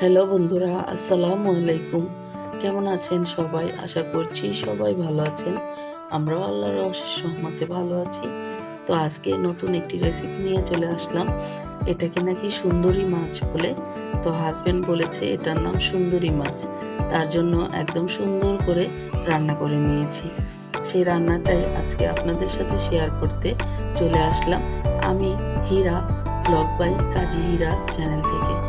Hello বন্ধুরা, আসসালামু আলাইকুম। কেমন আছেন সবাই? আশা করছি সবাই ভালো আছেন। আমরাও আল্লাহর অশেষ সহমতে ভালো আছি। তো আজকে নতুন একটি রেসিপি নিয়ে চলে আসলাম। এটাকে নাকি সুন্দরী মাছ বলে? তো হাজবেন্ড বলেছে এটার নাম সুন্দরী মাছ। তার জন্য একদম সুন্দর করে রান্না করে নিয়েছি। সেই রান্নাটাই আজকে আপনাদের সাথে শেয়ার করতে চলে আসলাম আমি Hira blog by Kazi Hira channel থেকে।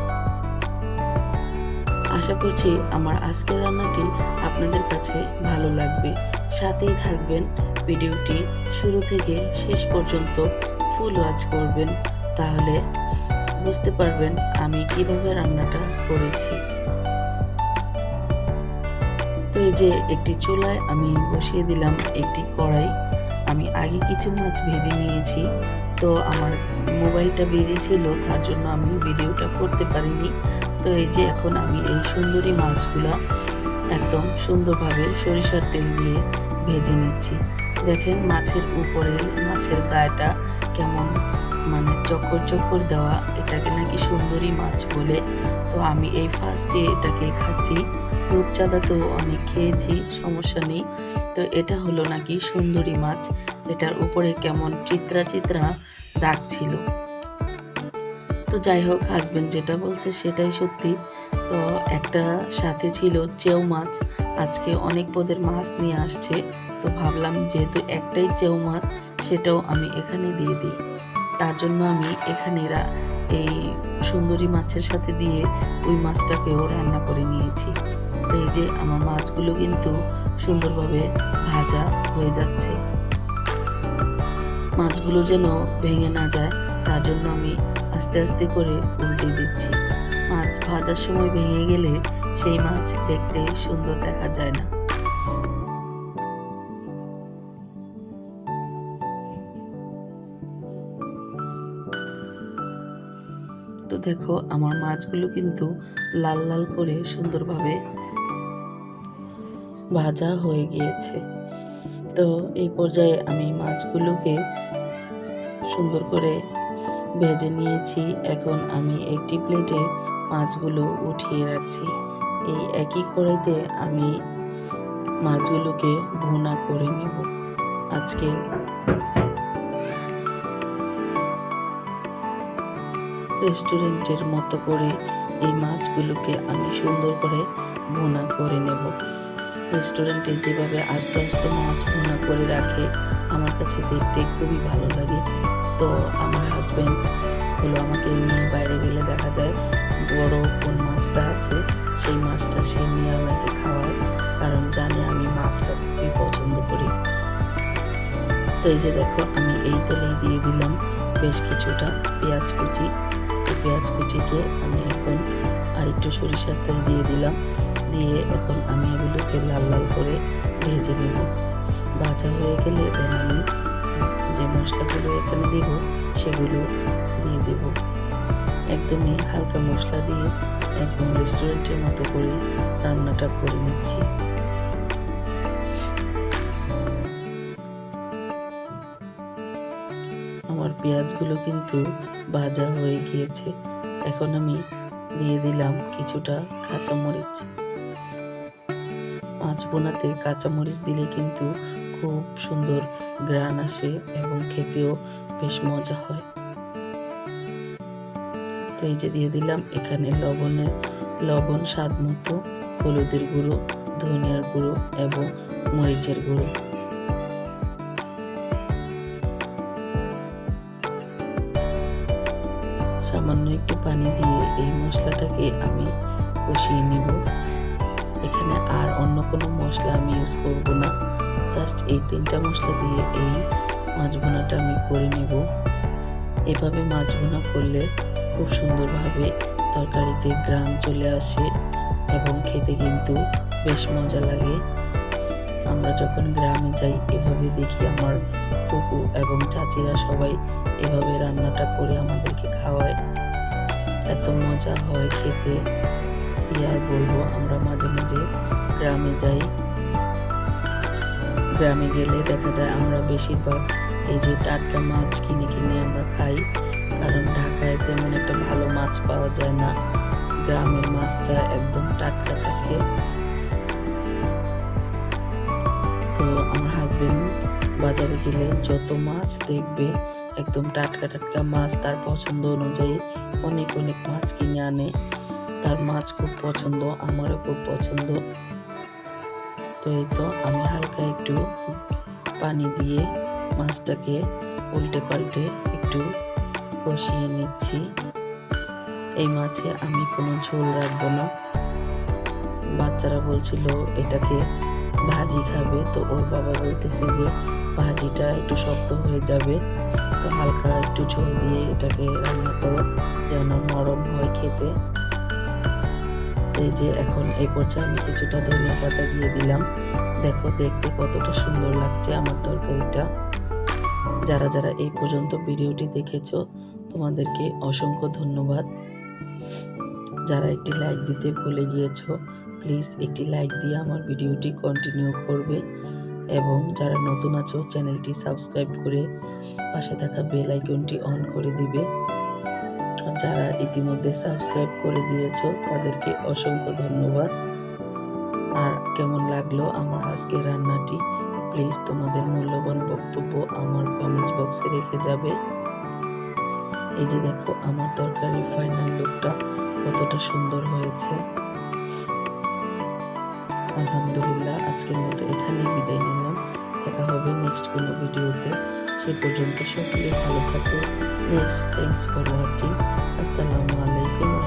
আশা করছি আমার আজকের রান্নাটি আপনাদের কাছে ভালো লাগবে। সাথেই থাকবেন, ভিডিওটি শুরু থেকে শেষ পর্যন্ত ফুল ওয়াচ করবেন। তাহলে বুঝতে পারবেন আমি কীভাবে রান্নাটা করেছি। তো এই যে একটি চুলায় আমি বসিয়ে দিলাম একটি কড়াই। আমি আগে কিছু মাছ ভেজে নিয়েছি। তো আমার মোবাইলটা বেজে ছিল, তার জন্য আমি ভিডিওটা করতে পারিনি। তো এই যে এখন আমি এই সুন্দরী মাছগুলো একদম সুন্দরভাবে সরিষার তেল দিয়ে ভেজে নিচ্ছি। দেখেন মাছের উপরে, মাছের গায়েটা কেমন মানে চক্কর চক্কর দেওয়া। এটাকে নাকি সুন্দরী মাছ বলে। তো আমি এই ফার্স্টে এটাকে খাচ্ছি। রূপচাঁদা তো অনেক খেয়েছি, সমস্যা নেই। তো এটা হলো নাকি সুন্দরী মাছ। এটার উপরে কেমন চিত্রা চিত্রা দাগ ছিল। তো যাই হোক হাজবেন্ড যেটা বলছে সেটাই সত্যি। তো একটা সাথে ছিল চেউ মাছ। আজকে অনেক পদের মাছ নিয়ে আসছে। তো ভাবলাম যেহেতু একটাই চেউ মাছ, সেটাও আমি এখানে দিয়ে দিই। তার জন্য আমি এখানে এই সুন্দরী মাছের সাথে দিয়ে ওই মাছটাকেও রান্না করে নিয়েছি। তো এই যে আমার মাছগুলো কিন্তু সুন্দরভাবে ভাজা হয়ে যাচ্ছে। মাছগুলো যেন ভেঙে না যায়, তার জন্য আমি আস্তে আস্তে করে উল্টে দিচ্ছি। মাছ ভাজার সময় ভেঙে গেলে সেই মাছ দেখতে সুন্দর দেখা যায় না। তো দেখো, আমার মাছগুলো কিন্তু লাল লাল করে সুন্দরভাবে ভাজা হয়ে গিয়েছে। তো এই পর্যায়ে আমি মাছগুলোকে সুন্দর করে ভেজে নিয়েছি। এখন আমি একটি প্লেটে মাছগুলো উঠিয়ে রাখছি। এই একই কড়াইতে আমি মাছগুলোকে ভুনা করে নেব। আজকে রেস্টুরেন্টের মতো করে এই মাছগুলোকে আমি সুন্দর করে ভুনা করে নেব। রেস্টুরেন্টে যেভাবে আস্তে আস্তে মাছ ভুনা করে রাখে, আমার কাছে দেখতে খুবই ভালো লাগে। তো আমার হাজব্যান্ড হলো আমাকে নিয়ে বাইরে গেলে দেখা যায়, বড় কোন মাছটা আছে, সেই মাছটা সে নিয়ে আমাকে খাওয়ায়, কারণ জানে আমি মাছটা খুবই পছন্দ করি। তো এই যে দেখো, আমি এই তেলেই দিয়ে দিলাম বেশ কিছুটা পেঁয়াজ কুচি। পেঁয়াজ কুচিকে আমি এখন আর একটু সরিষার তেল দিয়ে দিলাম। দিয়ে এখন আমি এগুলোকে লাল লাল করে ভেজে নেব। ভাজা হয়ে গেলে দেন আমি যে মশলাগুলো এখানে দেব, সেগুলো দিয়ে দেব। একদমই হালকা মশলা দিয়ে একদম রেস্টুরেন্টের মতো করে রান্নাটা করে নিচ্ছি। আমার পেঁয়াজগুলো কিন্তু ভাজা হয়ে গিয়েছে। এখন আমি দিয়ে দিলাম কিছুটা কাঁচামরিচ। মাছ বোনাতে কাঁচামরিচ দিলে কিন্তু খুব সুন্দর গ্রান আসে এবং খেতেও বেশ মজা হয়। তো এই যে দিয়ে দিলাম, এখানে লবণের, লবণ স্বাদ মতো, হলুদের গুঁড়ো, ধনিয়ার গুঁড়ো এবং মরিচের গুঁড়ো। সামান্য একটু পানি দিয়ে এই মশলাটাকে আমি কষিয়ে নেব। এখানে আর অন্য কোনো মশলা আমি ইউজ করব না। জাস্ট এই তিনটা মশলা দিয়ে এই মাছ ভুনাটা আমি করে নেব। এভাবে মাছ ভুনা করলে খুব সুন্দরভাবে তরকারিতে গ্রাম চলে আসে এবং খেতে কিন্তু বেশ মজা লাগে। আমরা যখন গ্রামে যাই, এভাবে দেখি আমার ফুপু এবং চাচিরা সবাই এভাবে রান্নাটা করে আমাদেরকে খাওয়ায়। এত মজা হয় খেতে। কি আর বলব আমরা মাঝে মাঝে গ্রামে যাই। গ্রামে গেলে দেখা যায় আমরা বেশিরভাগ এই যে টাটকা মাছ কিনে কিনে আমরা খাই, কারণ ঢাকায় তেমন একটা ভালো মাছ পাওয়া যায় না। গ্রামের মাছটা একদম টাটকা থাকে। তো আমার হাজবেন্ড বাজারে গেলে যত মাছ দেখবে, একদম টাটকা টাটকা মাছ তার পছন্দ অনুযায়ী অনেক অনেক মাছ কিনে আনে। তার মাছ খুব পছন্দ, আমারও খুব পছন্দ। তো এই তো আমি হালকা একটু পানি দিয়ে মাছটাকে উল্টে পাল্টে একটু কষিয়ে নিচ্ছি। এই মাছে আমি কোনো ঝোল রাখব না। বাচ্চারা বলছিল, এটাকে ভাজি খাবে। তো ওর বাবা বলতেছে যে, ভাজিটা একটু শক্ত হয়ে যাবে। তো হালকা একটু ঝোল দিয়ে এটাকে রান্না করো, যেন নরম হয় খেতে। এই যে এখন এই পর্যায়ে আমি কিছুটা ধনিয়া পাতা দিয়ে দিলাম। দেখো, দেখতে কতটা সুন্দর লাগছে আমার তরকারিটা। যারা যারা এই পর্যন্ত ভিডিওটি দেখেছ, তোমাদেরকে অসংখ্য ধন্যবাদ। যারা একটি লাইক দিতে ভুলে গিয়েছ, প্লিজ একটি লাইক দিয়ে আমার ভিডিওটি কন্টিনিউ করবে এবং যারা নতুন আছো, চ্যানেলটি সাবস্ক্রাইব করে পাশে থাকা বেল আইকনটি অন করে দিবে। যারা ইতিমধ্যে সাবস্ক্রাইব করে দিয়েছ, তাদেরকে অসংখ্য ধন্যবাদ। আর কেমন লাগল আমার আজকের রান্নাটি? প্লিজ তোমাদের মূল্যবান বক্তব্য আমার কমেন্ট বক্সে রেখে যাবে। এই যে দেখো, আমার তরকারির ফাইনাল লুকটা কতটা সুন্দর হয়েছে। আলহামদুলিল্লাহ, আজকের মতো এখানেই বিদায় নিলাম। দেখা হবে নেক্সট কোনো ভিডিওতে সে পর্যন্ত সকলে ভালো থাকো। নেক্সট থ্যাংকস ফর ওয়াচিং আসসালামু আলাইকুম।